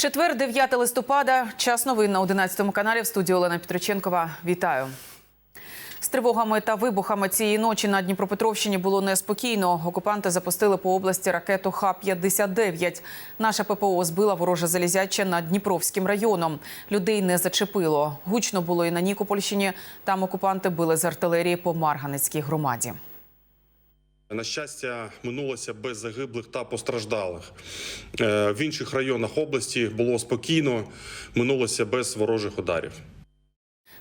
Четвер, 9 листопада. Час новин на 11 каналі в студії Олена Петриченкова. Вітаю. З тривогами та вибухами цієї ночі на Дніпропетровщині було неспокійно. Окупанти запустили по області ракету Х-59. Наша ППО збила вороже залізяче над Дніпровським районом. Людей не зачепило. Гучно було і на Нікопольщині. Там окупанти били з артилерії по Марганецькій громаді. На щастя, минулося без загиблих та постраждалих. Е, В інших районах області було спокійно, минулося без ворожих ударів.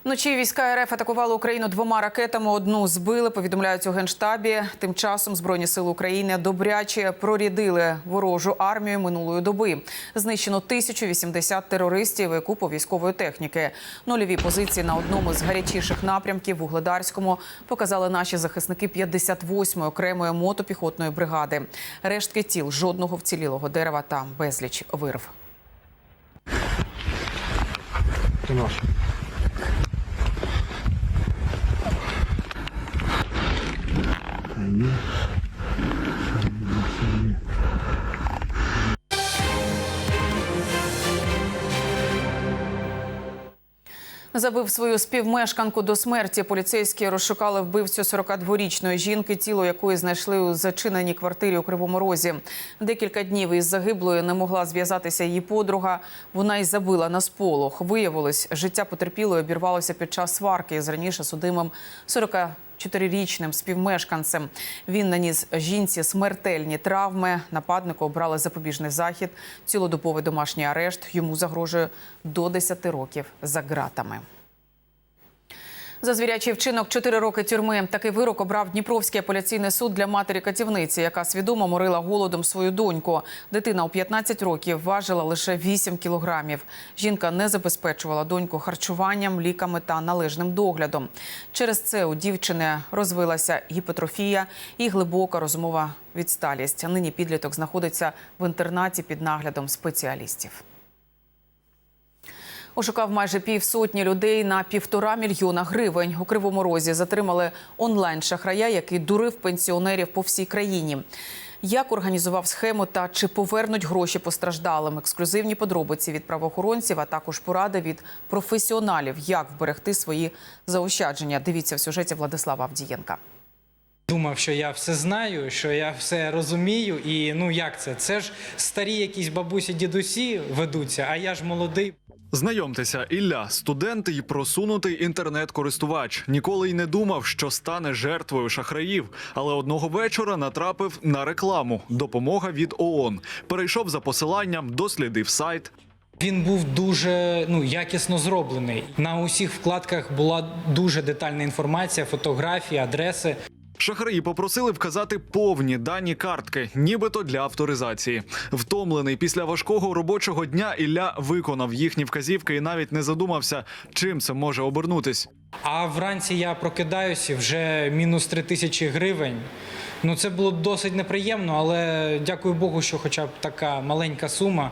Вночі війська РФ атакували Україну двома ракетами. Одну збили, повідомляють у генштабі. Тим часом збройні сили України добряче прорядили ворожу армію минулої доби. Знищено 1080 терористів і купу військової техніки. Нульові позиції на одному з гарячіших напрямків Угледарському показали наші захисники 58-ї окремої мотопіхотної бригади. Рештки тіл жодного вцілілого дерева та безліч вирв. Забив свою співмешканку до смерті. Поліцейські розшукали вбивцю 42-річної жінки, тіло якої знайшли у зачиненій квартирі у Кривому Розі. Декілька днів із загиблою не могла зв'язатися її подруга. Вона й забила на сполох. Виявилось, життя потерпілої обірвалося під час сварки з раніше судимим 44-річним співмешканцем. Він наніс жінці смертельні травми. Нападнику обрали запобіжний захід. Цілодобовий домашній арешт. Йому загрожує до 10 років за ґратами. За звірячий вчинок 4 роки тюрми. Такий вирок обрав Дніпровський апеляційний суд для матері катівниці, яка свідомо морила голодом свою доньку. Дитина у 15 років важила лише 8 кілограмів. Жінка не забезпечувала доньку харчуванням, ліками та належним доглядом. Через це у дівчини розвилася гіпотрофія і глибока розумова відсталість. Нині підліток знаходиться в інтернаті під наглядом спеціалістів. Ошукав майже півсотні людей на півтора мільйона гривень. У Кривому Розі затримали онлайн-шахрая, який дурив пенсіонерів по всій країні. Як організував схему та чи повернуть гроші постраждалим? Ексклюзивні подробиці від правоохоронців, а також поради від професіоналів, як вберегти свої заощадження. Дивіться в сюжеті Владислава Авдієнка. Думав, що я все знаю, що я все розумію. І ну як це? Це ж старі якісь бабусі, дідусі ведуться, а я ж молодий. Знайомтеся, Ілля, студент і просунутий інтернет-користувач. Ніколи й не думав, що стане жертвою шахраїв. Але одного вечора натрапив на рекламу. Допомога від ООН. Перейшов за посиланням, дослідив сайт. Він був дуже ну якісно зроблений. На усіх вкладках була дуже детальна інформація, фотографії, адреси. Шахраї попросили вказати повні дані картки, нібито для авторизації. Втомлений після важкого робочого дня Ілля виконав їхні вказівки і навіть не задумався, чим це може обернутись. А вранці я прокидаюся вже мінус три тисячі гривень. Ну це було досить неприємно, але дякую Богу, що хоча б така маленька сума.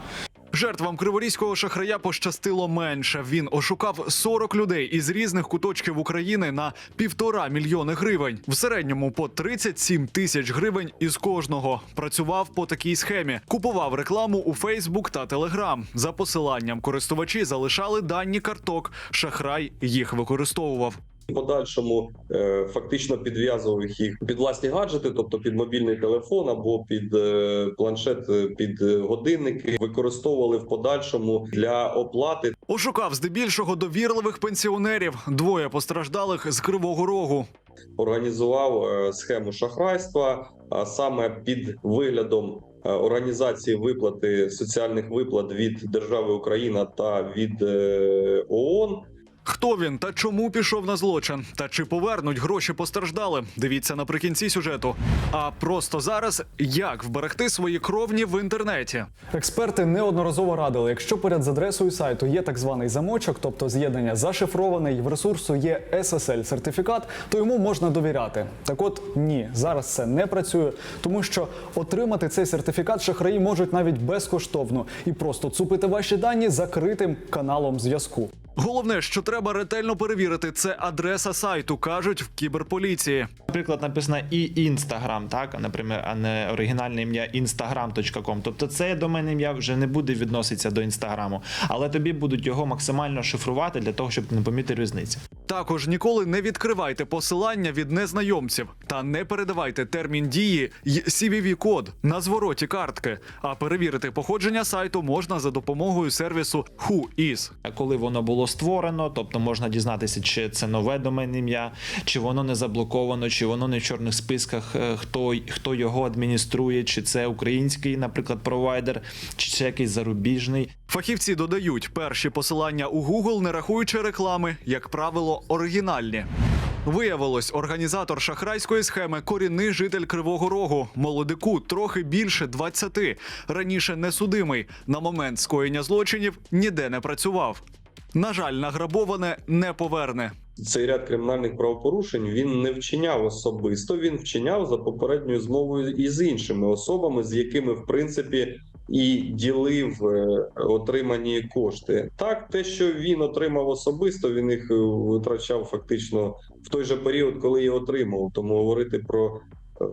Жертвам криворізького шахрая пощастило менше. Він ошукав 40 людей із різних куточків України на півтора мільйони гривень. В середньому по 37 тисяч гривень із кожного. Працював по такій схемі. Купував рекламу у Фейсбук та Телеграм. За посиланням користувачі залишали дані карток. Шахрай їх використовував. Подальшому е, фактично підв'язував їх під власні гаджети, тобто під мобільний телефон або під е, планшет, е, під годинники, використовували в подальшому для оплати. Ошукав здебільшого довірливих пенсіонерів. Двоє постраждалих з Кривого Рогу. Організував е, схему шахрайства, а саме під виглядом організації виплати соціальних виплат від держави Україна та від ООН. Хто він та чому пішов на злочин? Та чи повернуть гроші постраждали? Дивіться наприкінці сюжету. А просто зараз як вберегти свої кровні в інтернеті? Експерти неодноразово радили, якщо поряд з адресою сайту є так званий замочок, тобто з'єднання зашифроване і в ресурсу є SSL сертифікат, то йому можна довіряти. Так от ні, зараз це не працює, тому що отримати цей сертифікат шахраї можуть навіть безкоштовно і просто цупити ваші дані закритим каналом зв'язку. Головне, що треба ретельно перевірити, це адреса сайту, кажуть в кіберполіції. Наприклад, написано і Instagram, так, наприклад, а не оригінальне ім'я instagram.com. Тобто це доменне ім'я вже не буде відноситися до інстаграму, але тобі будуть його максимально шифрувати для того, щоб не помітив різниці. Також ніколи не відкривайте посилання від незнайомців та не передавайте термін дії й CVV-код на звороті картки. А перевірити походження сайту можна за допомогою сервісу WhoIs. А Коли воно було створено, тобто можна дізнатися, чи це нове доменне ім'я, чи воно не заблоковано, чи воно не в чорних списках, е, хто, хто його адмініструє, чи це український, наприклад, провайдер, чи це якийсь зарубіжний. Фахівці додають, перші посилання у Google, не рахуючи реклами, як правило, оригінальні. Виявилось, організатор шахрайської схеми корінний житель Кривого Рогу, молодику трохи більше 20. Раніше несудимий. На момент скоєння злочинів ніде не працював. На жаль, награбоване не поверне. Цей ряд кримінальних правопорушень він не вчиняв особисто, він вчиняв за попередньою змовою із іншими особами, з якими в принципі і ділив е, отримані кошти. Так, те, що він отримав особисто, він їх е, витрачав фактично в той же період, коли і отримав. Тому говорити про, е,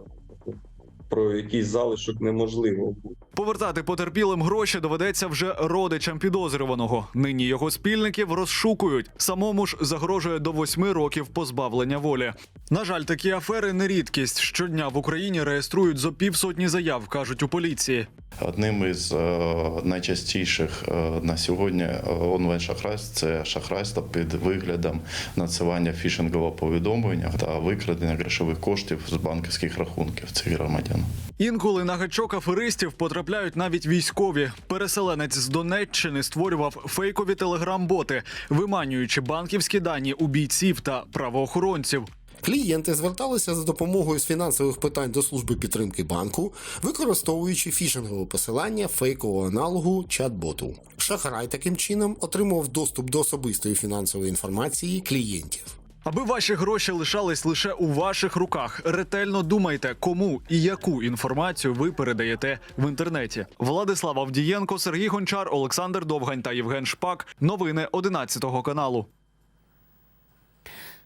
про якийсь залишок неможливо. Повертати потерпілим гроші доведеться вже родичам підозрюваного. Нині його спільників розшукують. Самому ж загрожує до восьми років позбавлення волі. На жаль, такі афери не рідкість. Щодня в Україні реєструють зо півсотні заяв, кажуть у поліції. Одним із е, найчастіших е, на сьогодні е, онлайн-шахрайств це шахрайство під виглядом надсилання фішингового повідомлення та викрадення грошових коштів з банківських рахунків цих громадян. Інколи на гачок аферистів потрапляють навіть військові. Переселенець з Донеччини створював фейкові телеграм-боти, виманюючи банківські дані у бійців та правоохоронців. Клієнти зверталися за допомогою з фінансових питань до служби підтримки банку, використовуючи фішингове посилання фейкового аналогу чат-боту. Шахрай таким чином отримував доступ до особистої фінансової інформації клієнтів. Аби ваші гроші лишались лише у ваших руках, ретельно думайте, кому і яку інформацію ви передаєте в інтернеті. Владислав Авдієнко, Сергій Гончар, Олександр Довгань та Євген Шпак. Новини 11 каналу.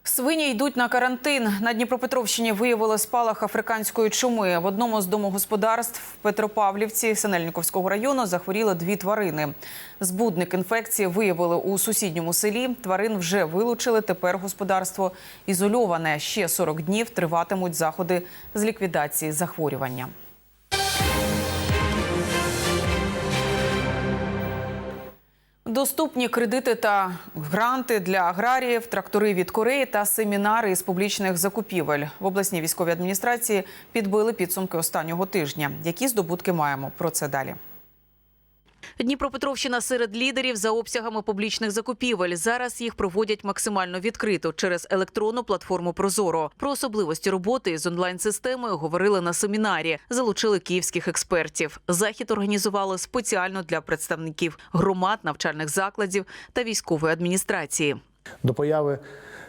Свині йдуть на карантин. На Дніпропетровщині виявили спалах африканської чуми. В одному з домогосподарств в Петропавлівці Синельниковського району захворіли дві тварини. Збудник інфекції виявили у сусідньому селі. Тварин вже вилучили. Тепер господарство ізольоване. Ще 40 днів триватимуть заходи з ліквідації захворювання. Доступні кредити та гранти для аграріїв, трактори від Кореї та семінари із публічних закупівель в обласній військовій адміністрації підбили підсумки останнього тижня. Які здобутки маємо? Про це далі. Дніпропетровщина серед лідерів за обсягами публічних закупівель. Зараз їх проводять максимально відкрито через електронну платформу Прозоро. Про особливості роботи з онлайн-системою говорили на семінарі. Залучили київських експертів. Захід організували спеціально для представників громад, навчальних закладів та військової адміністрації. До появи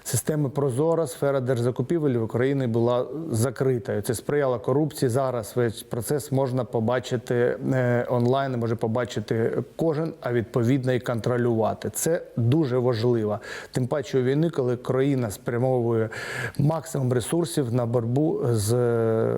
системи Прозора сфера держзакупівель в Україні була закритою. Це сприяло корупції. Зараз весь процес можна побачити е, онлайн, може побачити кожен, а відповідно і контролювати. Це дуже важливо. Тим паче у війни, коли країна спрямовує максимум ресурсів на боротьбу з е,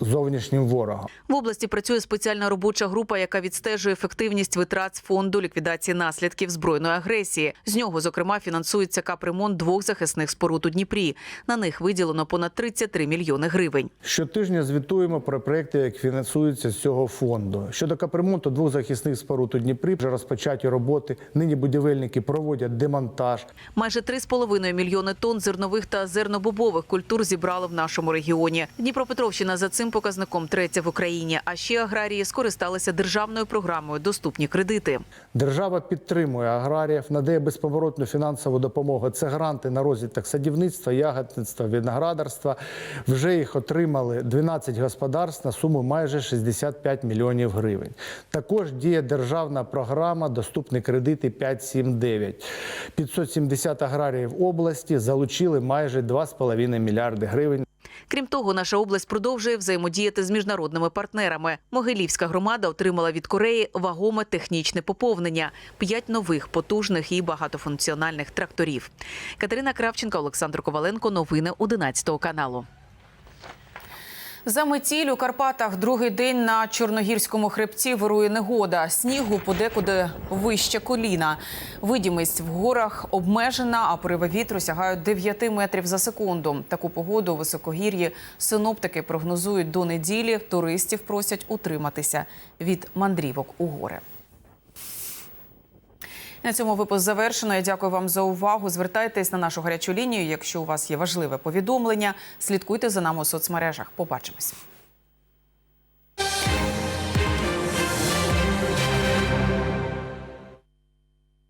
зовнішнім ворогом. В області працює спеціальна робоча група, яка відстежує ефективність витрат з фонду ліквідації наслідків збройної агресії. З нього, зокрема, фінансується капремонт двох захисних споруд у Дніпрі. На них виділено понад 33 мільйони гривень. Щотижня звітуємо про проекти, які фінансуються з цього фонду. Щодо капремонту двох захисних споруд у Дніпрі вже розпочаті роботи. Нині будівельники проводять демонтаж. Майже 3,5 мільйони тонн зернових та зернобобових культур зібрали в нашому регіоні. Дніпропетровщина за цим показником третя в Україні. А ще аграрії скористалися державною програмою Доступні кредити. Держава підтримує аграріїв, надає безповоротну фінансову допомогу. Це гранти на розвиток садівництва, ягодництва, виноградарства. Вже їх отримали 12 господарств на суму майже 65 мільйонів гривень. Також діє державна програма Доступні кредити 579. 570 аграріїв області залучили майже 2,5 мільярди гривень. Крім того, наша область продовжує взаємодіяти з міжнародними партнерами. Могилівська громада отримала від Кореї вагоме технічне поповнення: п'ять нових потужних і багатофункціональних тракторів. Катерина Кравченка, Олександр Коваленко. Новини 11 каналу. За метіль у Карпатах другий день на Чорногірському хребці вирує негода. Снігу подекуди вище коліна. Видімість в горах обмежена, а пориви вітру сягають 9 метрів за секунду. Таку погоду у високогір'ї синоптики прогнозують до неділі. Туристів просять утриматися від мандрівок у гори. На цьому випуск завершено. Я дякую вам за увагу. Звертайтесь на нашу гарячу лінію, якщо у вас є важливе повідомлення. Слідкуйте за нами у соцмережах. Побачимось.